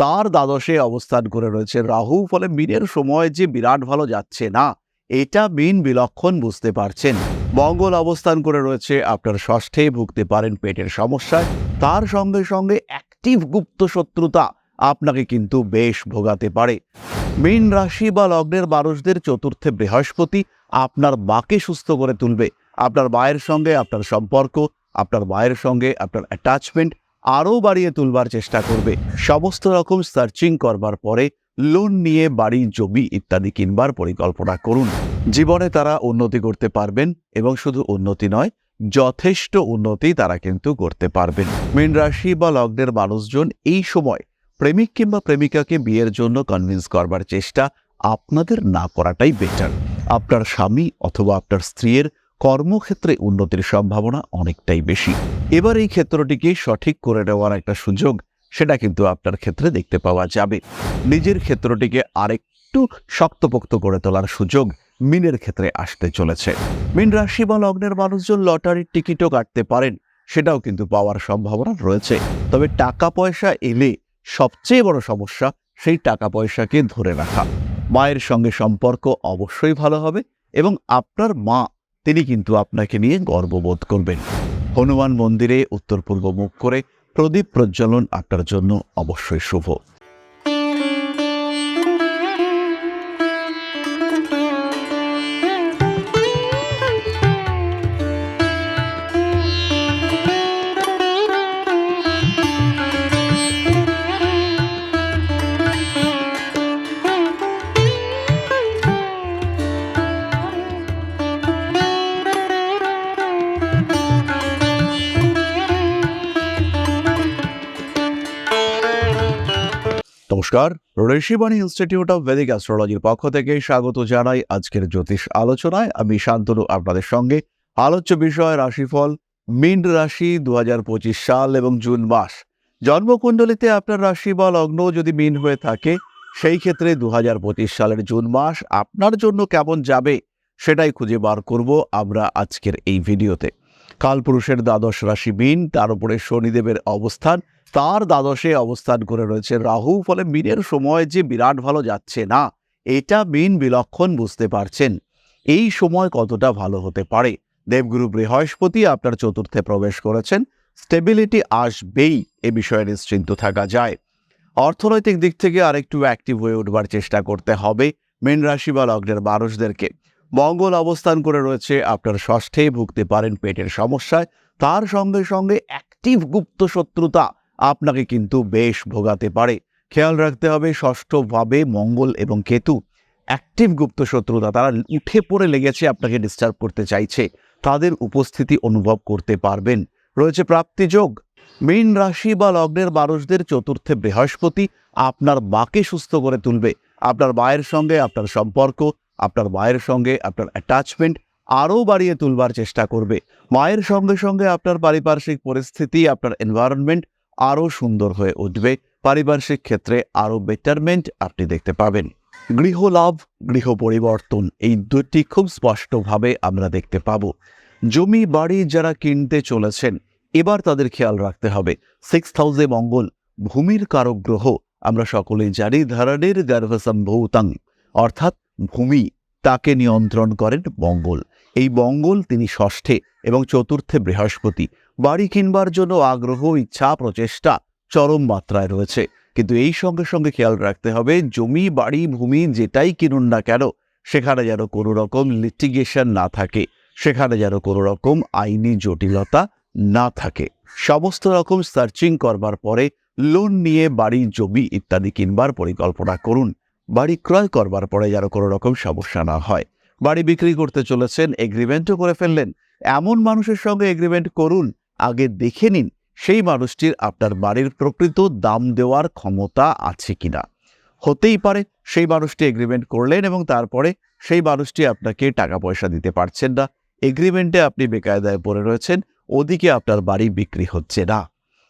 তার দ্বাদশে অবস্থান করে রয়েছে রাহু। ফলে মিনের সময় যে বিরাট ভালো যাচ্ছে না, এটা মিন বিলক্ষণ বুঝতে পারছেন। মঙ্গল অবস্থান করে রয়েছে আপনার ষষ্ঠে, ভুগতে পারেন পেটের সমস্যায়। তার সঙ্গে সঙ্গে অ্যাক্টিভ গুপ্ত শত্রুতা আপনাকে কিন্তু বেশ ভোগাতে পারে। মীন রাশি বা লগ্নের মানুষদের চতুর্থে বৃহস্পতি আপনার মাকে সুস্থ করে তুলবে। আপনার মায়ের সঙ্গে আপনার সম্পর্ক, আপনার মায়ের সঙ্গে আপনার অ্যাটাচমেন্ট আরও বাড়িয়ে তুলবার চেষ্টা করবে। সমস্ত রকম সার্চিং করবার পরে লোন নিয়ে বাড়ি, জমি ইত্যাদি কিনবার পরিকল্পনা করুন। জীবনে তারা উন্নতি করতে পারবেন এবং শুধু উন্নতি নয়, যথেষ্ট উন্নতি তারা কিন্তু করতে পারবেন। মীন রাশি বা লগ্নের মানুষজন এই সময় প্রেমিক কিংবা প্রেমিকাকে বিয়ের জন্য কনভিন্স করবার চেষ্টা আপনাদের না করাটাই বেটার আপনার স্বামী অথবা আপনার স্ত্রীর কর্মক্ষেত্রে উন্নতির সম্ভাবনা অনেকটাই বেশি। এবার এই ক্ষেত্রটিকে সঠিক করে নেওয়ার একটা সুযোগ, সেটা কিন্তু আপনার ক্ষেত্রে দেখতে পাওয়া যাবে। নিজের ক্ষেত্রটিকে আরেকটু শক্তপোক্ত করে তোলার সুযোগ মিনের ক্ষেত্রে আসতে চলেছে। মিন রাশি বা লগ্নের মানুষজন লটারির টিকিটও কাটতে পারেন, সেটাও কিন্তু পাওয়ার সম্ভাবনা রয়েছে। তবে টাকা পয়সা এলে সবচেয়ে বড় সমস্যা সেই টাকা পয়সাকে ধরে রাখা। মায়ের সঙ্গে সম্পর্ক অবশ্যই ভালো হবে এবং আপনার মা তিনি কিন্তু আপনাকে নিয়ে গর্ববোধ করবেন। হনুমান মন্দিরে উত্তর পূর্ব মুখ করে প্রদীপ প্রজ্বলন আপনার জন্য অবশ্যই শুভ। নমস্কার। ঋষিবাণী ইনস্টিটিউট অব ভেদিক অ্যাস্ট্রোলজির পক্ষ থেকে স্বাগত জানাই আজকের জ্যোতিষ আলোচনায়। আমি শান্তনু, আপনাদের সঙ্গে। আলোচ্য বিষয় রাশিফল, মিন রাশি দুহাজার পঁচিশ সাল এবং জুন মাস। জন্মকুণ্ডলিতে আপনার রাশি বা লগ্ন যদি মিন হয়ে থাকে, সেই ক্ষেত্রে দু হাজার পঁচিশ সালের জুন মাস আপনার জন্য কেমন যাবে সেটাই খুঁজে বার করব আমরা আজকের এই ভিডিওতে। কালপুরুষের দ্বাদশ রাশি মিন, তার উপরে শনিদেবের অবস্থান তার দ্বাদশে অবস্থান করে রয়েছে। রাহু ফলে মিনের সময় যে বিরাট ভালো যাচ্ছে না, এটা মিন বিলক্ষণ বুঝতে পারছেন। এই সময় কতটা ভালো হতে পারে? দেবগুরু বৃহস্পতি আপনার চতুর্থে প্রবেশ করেছেন। স্টেবিলিটি আসবেই, এ বিষয়ে নিশ্চিন্ত থাকা যায়। অর্থনৈতিক দিক থেকে আরেকটু অ্যাক্টিভ হয়ে উঠবার চেষ্টা করতে হবে মীন রাশি বা লগ্নের মানুষদেরকে। মঙ্গল অবস্থান করে রয়েছে, আপনার ষষ্ঠে ভুগতে পারেন পেটের সমস্যায়। তার সঙ্গে সঙ্গে অ্যাক্টিভ গুপ্ত শত্রুতা আপনাকে কিন্তু বেশ ভোগাতে পারে। খেয়াল রাখতে হবে, ষষ্ঠভাবে মঙ্গল এবং কেতু অ্যাক্টিভ গুপ্ত শত্রুতা, তারা উঠে পড়ে লেগেছে, আপনাকে ডিস্টার্ব করতে চাইছে। তাদের উপস্থিতি অনুভব করতে পারবেন। রয়েছে প্রাপ্তিযোগ মীন রাশি বা লগ্নের মানুষদের চতুর্থে বৃহস্পতি আপনার মাকে সুস্থ করে তুলবে। আপনার মায়ের সঙ্গে আপনার সম্পর্ক, আপনার মায়ের সঙ্গে আপনার অ্যাটাচমেন্ট আরও বাড়িয়ে তুলবার চেষ্টা করবে। মায়ের সঙ্গে সঙ্গে আপনার পারিপার্শ্বিক পরিস্থিতি, আপনার এনভায়রনমেন্ট আরও সুন্দর হয়ে উঠবে। পারিপার্শ্বিক ক্ষেত্রে আরও বেটারমেন্ট আপনি দেখতে পাবেন। গৃহ লাভ, গৃহ পরিবর্তন, এই দুটি খুব স্পষ্টভাবে আমরা দেখতে পাব। জমি, বাড়ি যারা কিনতে চলেছেন, এবার তাদের খেয়াল রাখতে হবে। সিক্স হাউসে মঙ্গল, ভূমির কারক গ্রহ, আমরা সকলেই জানি ধারণের গর্ভসম্ভূতাং, অর্থাৎ ভূমি, তাকে নিয়ন্ত্রণ করেন মঙ্গল। এই মঙ্গল তিনি ষষ্ঠে এবং চতুর্থে বৃহস্পতি। বাড়ি কিনবার জন্য আগ্রহ, ইচ্ছা, প্রচেষ্টা চরম মাত্রায় রয়েছে। কিন্তু এই সঙ্গে সঙ্গে খেয়াল রাখতে হবে, জমি, বাড়ি, ভূমি যেটাই কিনুন না কেন, সেখানে যেন কোনো রকম লিটিগেশন না থাকে, সেখানে যেন কোনো রকম আইনি জটিলতা না থাকে। সমস্ত রকম সার্চিং করবার পরে লোন নিয়ে বাড়ি, জমি ইত্যাদি কিনবার পরিকল্পনা করুন। বাড়ি ক্রয় করবার পরে যেন কোনো রকম সমস্যা না হয়। বাড়ি বিক্রি করতে চলেছেন এগ্রিমেন্টও করে ফেললেন। এমন মানুষের সঙ্গে এগ্রিমেন্ট করুন আগে দেখে নিন সেই মানুষটির আপনার বাড়ির প্রকৃত দাম দেওয়ার ক্ষমতা আছে কিনা। হতেই পারে সেই মানুষটি এগ্রিমেন্ট করলেন এবং তারপরে সেই মানুষটি আপনাকে টাকা পয়সা দিতে পারছেন না। এগ্রিমেন্টে আপনি বেকায়দায় পড়ে রয়েছেন, ওদিকে আপনার বাড়ি বিক্রি হচ্ছে না।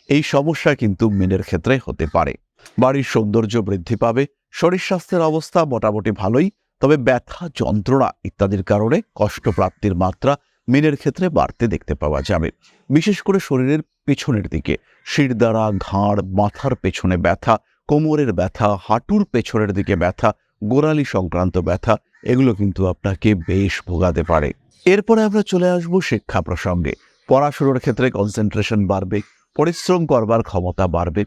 এই সমস্যা কিন্তু মিনের ক্ষেত্রে হতে পারে। বাড়ির সৌন্দর্য বৃদ্ধি পাবে, শরীর স্বাস্থ্যের অবস্থা মোটামুটি ভালোই, তবে ব্যথা, যন্ত্রণা ইত্যাদির কারণে কষ্টপ্রাপ্তির মাত্রা মিনের ক্ষেত্রে বাড়তে দেখতে পাওয়া যাবে। বিশেষ করে শরীরের পেছনের দিকে। শিরদাঁড়া ঘাড়, মাথার পেছনে ব্যথা, কোমরের ব্যথা, হাঁটুর পেছনের দিকে ব্যথা, গোড়ালি সংক্রান্ত ব্যথা, এগুলো কিন্তু আপনাকে বেশ ভোগাতে পারে। এরপরে আমরা চলে আসব শিক্ষা প্রসঙ্গে। পড়াশোনার ক্ষেত্রে কনসেন্ট্রেশন বাড়বে, পরিশ্রম করবার ক্ষমতা বাড়বে।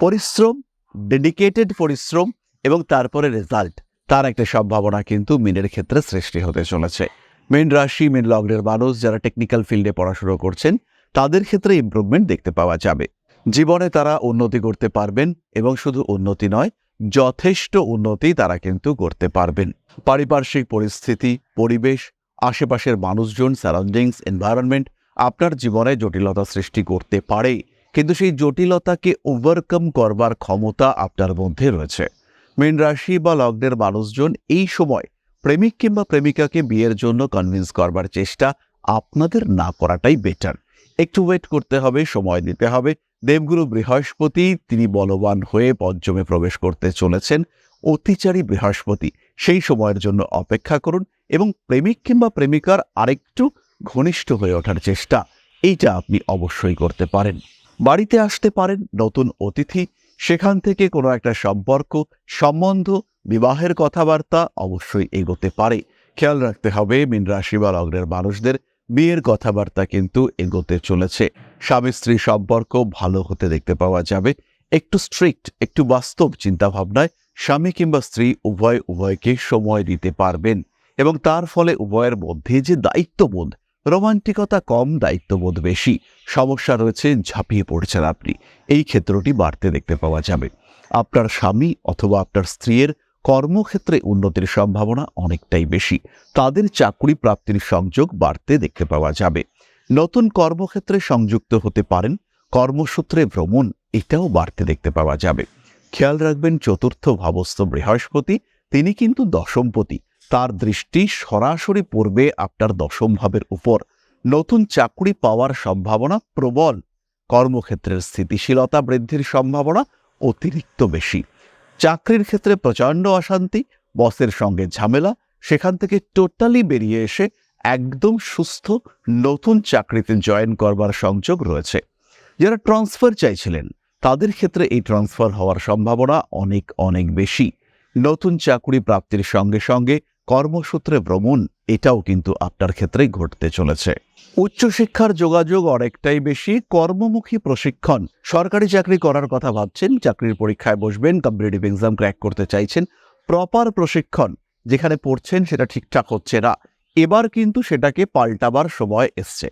পরিশ্রম ডেডিকেটেড পরিশ্রম এবং তারপরে রেজাল্ট তার একটা সম্ভাবনা কিন্তু মিনের ক্ষেত্রে সৃষ্টি হতে চলেছে। মেন রাশি মেন লগ্নের মানুষ যারা টেকনিক্যাল ফিল্ডে পড়াশুনো করছেন, তাদের ক্ষেত্রে ইমপ্রুভমেন্ট দেখতে পাওয়া যাবে। জীবনে তারা উন্নতি করতে পারবেন এবং শুধু উন্নতি নয়, যথেষ্ট উন্নতি তারা কিন্তু করতে পারবেন। পারিপার্শ্বিক পরিস্থিতি, পরিবেশ, আশেপাশের মানুষজন সারাউন্ডিংস এনভায়রনমেন্ট আপনার জীবনে জটিলতা সৃষ্টি করতে পারে। কিন্তু সেই জটিলতাকে ওভারকাম করবার ক্ষমতা আপনার মধ্যে রয়েছে। মীন রাশি বা লগ্নের মানুষজন এই সময় প্রেমিক কিংবা প্রেমিকাকে বিয়ের জন্য কনভিন্স করবার চেষ্টা আপনাদের না করাটাই বেটার একটু ওয়েট করতে হবে, সময় দিতে হবে। দেবগুরু বৃহস্পতি, তিনি বলবান হয়ে পঞ্চমে প্রবেশ করতে চলেছেন। অতিচারী বৃহস্পতি, সেই সময়ের জন্য অপেক্ষা করুন এবং প্রেমিক কিংবা প্রেমিকার আরেকটু ঘনিষ্ঠ হয়ে ওঠার চেষ্টা, এইটা আপনি অবশ্যই করতে পারেন। বাড়িতে আসতে পারেন নতুন অতিথি সেখান থেকে কোনো একটা সম্পর্ক, সম্বন্ধ, বিবাহের কথাবার্তা অবশ্যই এগোতে পারে। খেয়াল রাখতে হবে, মিন রাশি বা লগ্নের মানুষদের বিয়ের কথাবার্তা কিন্তু এগোতে চলেছে। স্বামী স্ত্রী সম্পর্ক ভালো হতে দেখতে পাওয়া যাবে। একটু স্ট্রিক্ট একটু বাস্তব চিন্তাভাবনায় স্বামী কিংবা স্ত্রী উভয়, উভয়কে সময় দিতে পারবেন এবং তার ফলে উভয়ের মধ্যে যে দায়িত্ববোধ রোমান্টিকতা কম, দায়িত্ববোধ বেশি। সমস্যা রয়েছে, ঝাঁপিয়ে পড়ছেন আপনি। এই ক্ষেত্রটি বাড়তে দেখতে পাওয়া যাবে। আপনার স্বামী অথবা আপনার স্ত্রীর কর্মক্ষেত্রে উন্নতির সম্ভাবনা অনেকটাই বেশি। তাদের চাকরি প্রাপ্তির সংযোগ বাড়তে দেখতে পাওয়া যাবে। নতুন কর্মক্ষেত্রে সংযুক্ত হতে পারেন। কর্মসূত্রে ভ্রমণ, এটাও বাড়তে দেখতে পাওয়া যাবে। খেয়াল রাখবেন, চতুর্থ ভাবস্থ বৃহস্পতি, তিনি কিন্তু দশমপতি। তার দৃষ্টি সরাসরি পড়বে আপনার দশম ভাবের উপর। নতুন চাকরি পাওয়ার সম্ভাবনা প্রবল। কর্মক্ষেত্রের স্থিতিশীলতা বৃদ্ধির সম্ভাবনা অতিরিক্ত বেশি। চাকরির ক্ষেত্রে প্রচণ্ড অশান্তি, বসের সঙ্গে ঝামেলা, সেখান থেকে টোটালি বেরিয়ে এসে একদম সুস্থ নতুন চাকরিতে জয়েন করবার সংযোগ রয়েছে। যারা ট্রান্সফার চাইছিলেন, তাদের ক্ষেত্রে এই ট্রান্সফার হওয়ার সম্ভাবনা অনেক অনেক বেশি। নতুন চাকরি প্রাপ্তির সঙ্গে সঙ্গে কর্মসূত্রে ভ্রমণ, এটাও কিন্তু আপনার ক্ষেত্রেই ঘটতে চলেছে। উচ্চশিক্ষার যোগাযোগ অনেকটাই বেশি, কর্মমুখী প্রশিক্ষণ। সরকারি চাকরি করার কথা ভাবছেন, চাকরির পরীক্ষায় বসবেন কম্পিটিটিভ এক্সাম ক্র্যাক করতে চাইছেন। প্রপার প্রশিক্ষণ, যেখানে পড়ছেন, সেটা ঠিকঠাক হচ্ছে না। এবার কিন্তু সেটাকে পাল্টাবার সময় এসছে।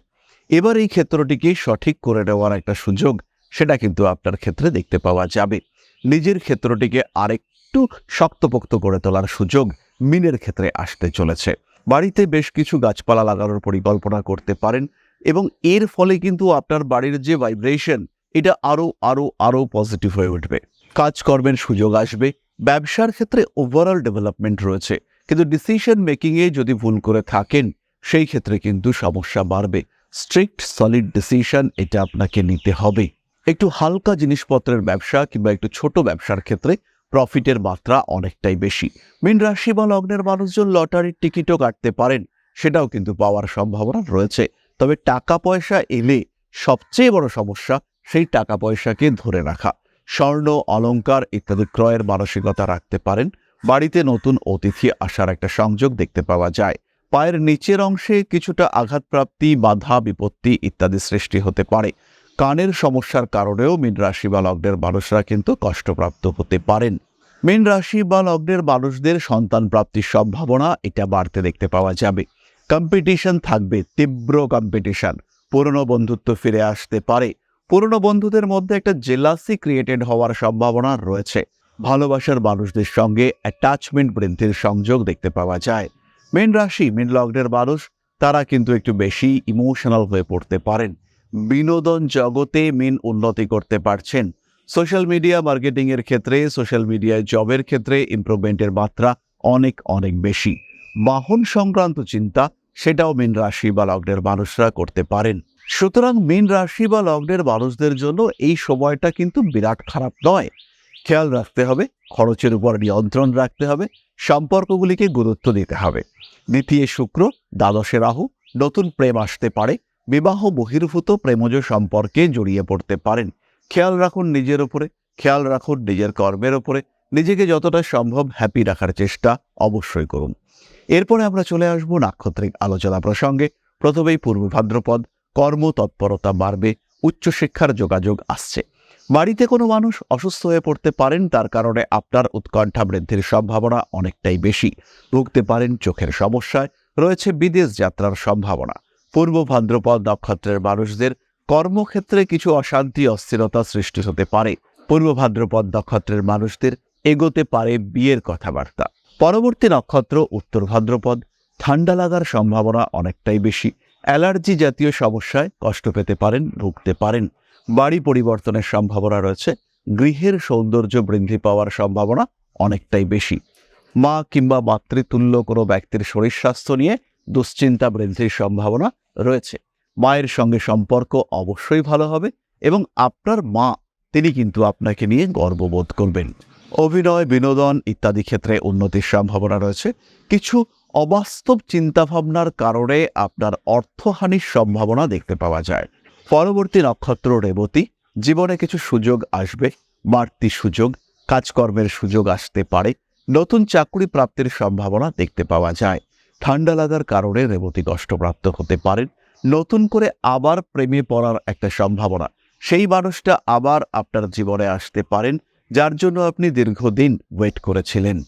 এবার এই ক্ষেত্রটিকে সঠিক করে নেওয়ার একটা সুযোগ, সেটা কিন্তু আপনার ক্ষেত্রে দেখতে পাওয়া যাবে। নিজের ক্ষেত্রটিকে আরেকটু শক্তপোক্ত করে তোলার সুযোগ মিনের ক্ষেত্রে আসতে চলেছে। বাড়িতে বেশ কিছু গাছপালা লাগানোর পরিকল্পনা করতে পারেন এবং এর ফলে কিন্তু আপনার বাড়ির যে ভাইব্রেশন এটা আরও আরও আরও পজিটিভ হয়ে উঠবে। কাজকর্মের সুযোগ আসবে। ব্যবসার ক্ষেত্রে ওভারঅল ডেভেলপমেন্ট রয়েছে। কিন্তু ডিসিশন মেকিংয়ে যদি ভুল করে থাকেন, সেই ক্ষেত্রে কিন্তু সমস্যা বাড়বে। স্ট্রিক্ট সলিড ডিসিশন এটা আপনাকে নিতে হবে। একটু হালকা জিনিসপত্রের ব্যবসা কিংবা একটু ছোট ব্যবসার ক্ষেত্রে প্রফিটের মাত্রা অনেকটাই বেশি। মীন রাশি বা লগ্নের মানুষজন লটারির টিকিটও কাটতে পারেন, সেটাও কিন্তু পাওয়ার সম্ভাবনা রয়েছে। তবে টাকা পয়সা এলে সবচেয়ে বড় সমস্যা সেই টাকা পয়সাকে ধরে রাখা। স্বর্ণ, অলংকার ইত্যাদি ক্রয়ের মানসিকতা রাখতে পারেন। বাড়িতে নতুন অতিথি আসার একটা সংযোগ দেখতে পাওয়া যায়। পায়ের নিচের অংশে কিছুটা আঘাতপ্রাপ্তি, বাধা, বিপত্তি ইত্যাদি সৃষ্টি হতে পারে। কানের সমস্যার কারণেও মীন রাশি বা লগ্নের মানুষরা কিন্তু কষ্টপ্রাপ্ত হতে পারেন। মীন রাশি বা লগ্নের মানুষদের সন্তান প্রাপ্তির সম্ভাবনা এটা বাড়তে দেখতে পাওয়া যাবে। কম্পিটিশন থাকবে, তীব্র কম্পিটিশন পুরনো বন্ধুত্ব ফিরে আসতে পারে। পুরনো বন্ধুদের মধ্যে একটা জেলাসি ক্রিয়েটেড হওয়ার সম্ভাবনা রয়েছে। ভালোবাসার মানুষদের সঙ্গে অ্যাটাচমেন্ট বৃদ্ধির সংযোগ দেখতে পাওয়া যায়। মীন রাশি, মীন লগ্নের মানুষ, তারা কিন্তু একটু বেশি ইমোশনাল হয়ে পড়তে পারেন। বিনোদন জগতে মেন উন্নতি করতে পারছেন। সোশ্যাল মিডিয়া মার্কেটিং এর ক্ষেত্রে সোশ্যাল মিডিয়ায় জবের ক্ষেত্রে ইমপ্রুভমেন্টের মাত্রা অনেক অনেক বেশি। বাহন সংক্রান্ত চিন্তা, সেটাও মীন রাশি বা লগ্নের মানুষরা করতে পারেন। সুতরাং মীন রাশি বা লগ্নের মানুষদের জন্য এই সময়টা কিন্তু বিরাট খারাপ নয়। খেয়াল রাখতে হবে, খরচের উপর নিয়ন্ত্রণ রাখতে হবে, সম্পর্কগুলিকে গুরুত্ব দিতে হবে। দ্বিতীয় শুক্র, দ্বাদশে রাহু, নতুন প্রেম আসতে পারে, বিবাহ বহির্ভূত প্রেমজ সম্পর্কে জড়িয়ে পড়তে পারেন। খেয়াল রাখুন নিজের উপরে, খেয়াল রাখুন নিজের কর্মের ওপরে নিজেকে যতটা সম্ভব হ্যাপি রাখার চেষ্টা অবশ্যই করুন। এরপরে আমরা চলে আসব নাক্ষত্রিক আলোচনা প্রসঙ্গে। প্রথমেই পূর্ব ভাদ্রপদ কর্মতৎপরতা বাড়বে, উচ্চশিক্ষার যোগাযোগ আসছে। বাড়িতে কোনো মানুষ অসুস্থ হয়ে পড়তে পারেন, তার কারণে আপনার উৎকণ্ঠা বৃদ্ধির সম্ভাবনা অনেকটাই বেশি। ভুগতে পারেন চোখের সমস্যায়, রয়েছে বিদেশ যাত্রার সম্ভাবনা। পূর্ব ভাদ্রপদ নক্ষত্রের মানুষদের কর্মক্ষেত্রে কিছু অশান্তি, অস্থিরতা সৃষ্টি হতে পারে। পূর্ব ভাদ্রপদ নক্ষত্রের মানুষদের এগোতে পারে বিয়ের কথাবার্তা। পরবর্তী নক্ষত্র উত্তর ভাদ্রপদ। ঠান্ডা লাগার সম্ভাবনা অনেকটাই বেশি। অ্যালার্জি জাতীয় সমস্যায় কষ্ট পেতে পারেন, ভুগতে পারেন। বাড়ি পরিবর্তনের সম্ভাবনা রয়েছে। গৃহের সৌন্দর্য বৃদ্ধি পাওয়ার সম্ভাবনা অনেকটাই বেশি। মা কিংবা মাতৃতুল্য কোনো ব্যক্তির শরীর স্বাস্থ্য নিয়ে দুশ্চিন্তা বৃদ্ধির সম্ভাবনা রয়েছে। মায়ের সঙ্গে সম্পর্ক অবশ্যই ভালো হবে এবং আপনার মা, তিনি কিন্তু আপনাকে নিয়ে গর্ববোধ করবেন। অভিনয়, বিনোদন ইত্যাদি ক্ষেত্রে উন্নতির সম্ভাবনা রয়েছে। কিছু অবাস্তব চিন্তাভাবনার কারণে আপনার অর্থহানির সম্ভাবনা দেখতে পাওয়া যায়। পরবর্তী নক্ষত্র রেবতী, জীবনে কিছু সুযোগ আসবে, বাড়তি সুযোগ, কাজকর্মের সুযোগ আসতে পারে, নতুন চাকরি প্রাপ্তির সম্ভাবনা দেখতে পাওয়া যায়। ঠান্ডা লাগার কারণে রেবতী কষ্টপ্রাপ্ত হতে পারেন। নতুন করে আবার প্রেমে পড়ার একটা সম্ভাবনা। সেই মানুষটা আবার আপনার জীবনে আসতে পারেন, যার জন্য আপনি দীর্ঘদিন ওয়েট করেছিলেন।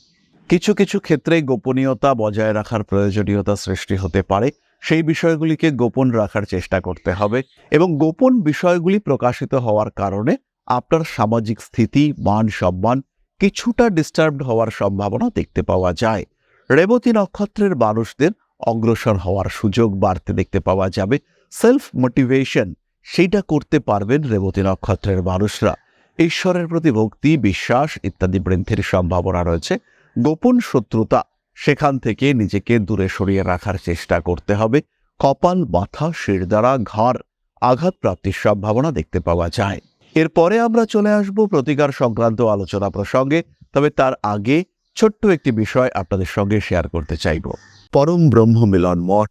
কিছু কিছু ক্ষেত্রে গোপনীয়তা বজায় রাখার প্রয়োজনীয়তা সৃষ্টি হতে পারে। সেই বিষয়গুলিকে গোপন রাখার চেষ্টা করতে হবে এবং গোপন বিষয়গুলি প্রকাশিত হওয়ার কারণে আপনার সামাজিক স্থিতি, মান সম্মান কিছুটা ডিস্টার্বড হওয়ার সম্ভাবনা দেখতে পাওয়া যায়। রেবতী নক্ষত্রের মানুষদের অগ্রসর হওয়ার সুযোগ বাড়তে দেখতে পাওয়া যাবে। সেলফ মোটিভেশন সেইটা করতে পারবেন রেবতী নক্ষত্রের মানুষরা। ঈশ্বরের প্রতি ভক্তি, বিশ্বাস ইত্যাদি বৃদ্ধির সম্ভাবনা রয়েছে। গোপন শত্রুতা, সেখান থেকে নিজেকে দূরে সরিয়ে রাখার চেষ্টা করতে হবে। কপাল, মাথা শিরদাঁড়া ঘাড় আঘাত প্রাপ্তির সম্ভাবনা দেখতে পাওয়া যায়। এরপরে আমরা চলে আসব প্রতিকার সংক্রান্ত আলোচনা প্রসঙ্গে। তবে তার আগে ছোট্ট একটি বিষয় আপনাদের সঙ্গে শেয়ার করতে চাইব। পরম ব্রহ্ম মিলন মঠ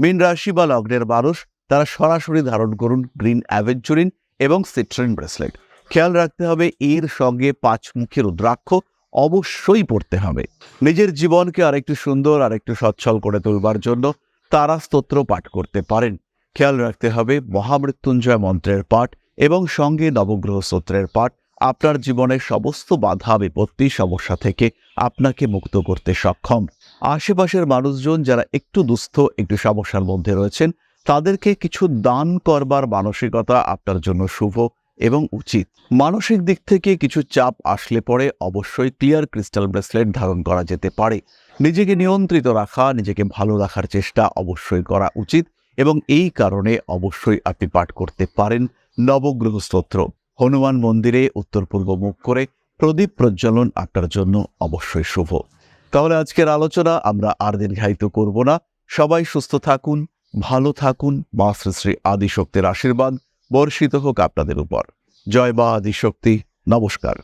মীন রাশি বা লগ্নের মানুষ, তারা সরাসরি ধারণ করুন গ্রিন অ্যাভেঞ্চুরিন এবং সিট্রিন ব্রেসলেট। খেয়াল রাখতে হবে, এর সঙ্গে পাঁচ পাঁচমুখী রুদ্রাক্ষ অবশ্যই পড়তে হবে। নিজের জীবনকে আরেকটু সুন্দর, আরেকটু সচ্ছল করে তুলবার জন্য তারা স্তোত্র পাঠ করতে পারেন। খেয়াল রাখতে হবে, মহামৃত্যুঞ্জয় মন্ত্রের পাঠ এবং সঙ্গে নবগ্রহ স্তোত্রের পাঠ আপনার জীবনের সমস্ত বাধা, বিপত্তি, সমস্যা থেকে আপনাকে মুক্ত করতে সক্ষম। আশেপাশের মানুষজন যারা একটু দুস্থ, একটু সমস্যার মধ্যে রয়েছেন, তাদেরকে কিছু দান করবার মানসিকতা আপনার জন্য শুভ এবং উচিত। মানসিক দিক থেকে কিছু চাপ আসলে পরে অবশ্যই ক্লিয়ার ক্রিস্টাল ব্রেসলেট ধারণ করা যেতে পারে। নিজেকে নিয়ন্ত্রিত রাখা, নিজেকে ভালো রাখার চেষ্টা অবশ্যই করা উচিত এবং এই কারণে অবশ্যই আপনি পাঠ করতে পারেন নবগ্রহ স্তোত্র হনুমান মন্দিরে উত্তর পূর্ব মুখ করে প্রদীপ প্রজ্বলন আপনার জন্য অবশ্যই শুভ। তাহলে আজকের আলোচনা আমরা আর দীর্ঘায়িত করব না। সবাই সুস্থ থাকুন, ভালো থাকুন। মা শ্রী শ্রী আদিশক্তির আশীর্বাদ বর্ষিত হোক আপনাদের উপর। জয় মা আদিশক্তি। নমস্কার।